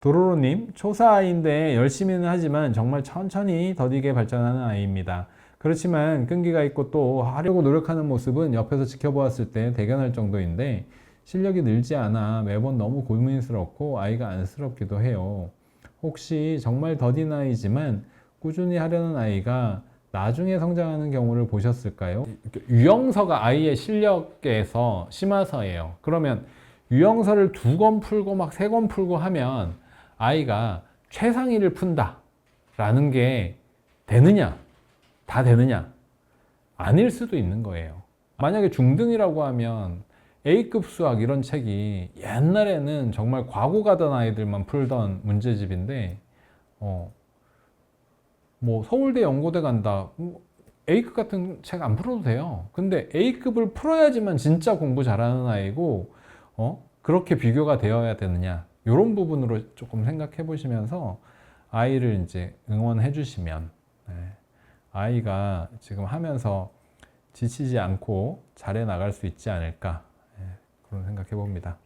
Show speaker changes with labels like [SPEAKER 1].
[SPEAKER 1] 도로로님, 초사아이인데 열심히는 하지만 정말 천천히 더디게 발전하는 아이입니다. 그렇지만 끈기가 있고 또 하려고 노력하는 모습은 옆에서 지켜보았을 때 대견할 정도인데 실력이 늘지 않아 매번 너무 고민스럽고 아이가 안쓰럽기도 해요. 혹시 정말 더딘 아이지만 꾸준히 하려는 아이가 나중에 성장하는 경우를 보셨을까요? 유형서가 아이의 실력에서 심화서예요. 그러면 유형서를 두 권 풀고 막 세 권 풀고 하면 아이가 최상위를 푼다라는 게 되느냐? 다 되느냐? 아닐 수도 있는 거예요. 만약에 중등이라고 하면 A급 수학 이런 책이 옛날에는 정말 과고 가던 아이들만 풀던 문제집인데, 어, 뭐 서울대 연고대 간다. 뭐 A급 같은 책 안 풀어도 돼요. 근데 A급을 풀어야지만 진짜 공부 잘하는 아이고, 어? 그렇게 비교가 되어야 되느냐. 이런 부분으로 조금 생각해 보시면서 아이를 이제 응원해 주시면, 네. 아이가 지금 하면서 지치지 않고 잘해 나갈 수 있지 않을까. 네. 그런 생각해 봅니다.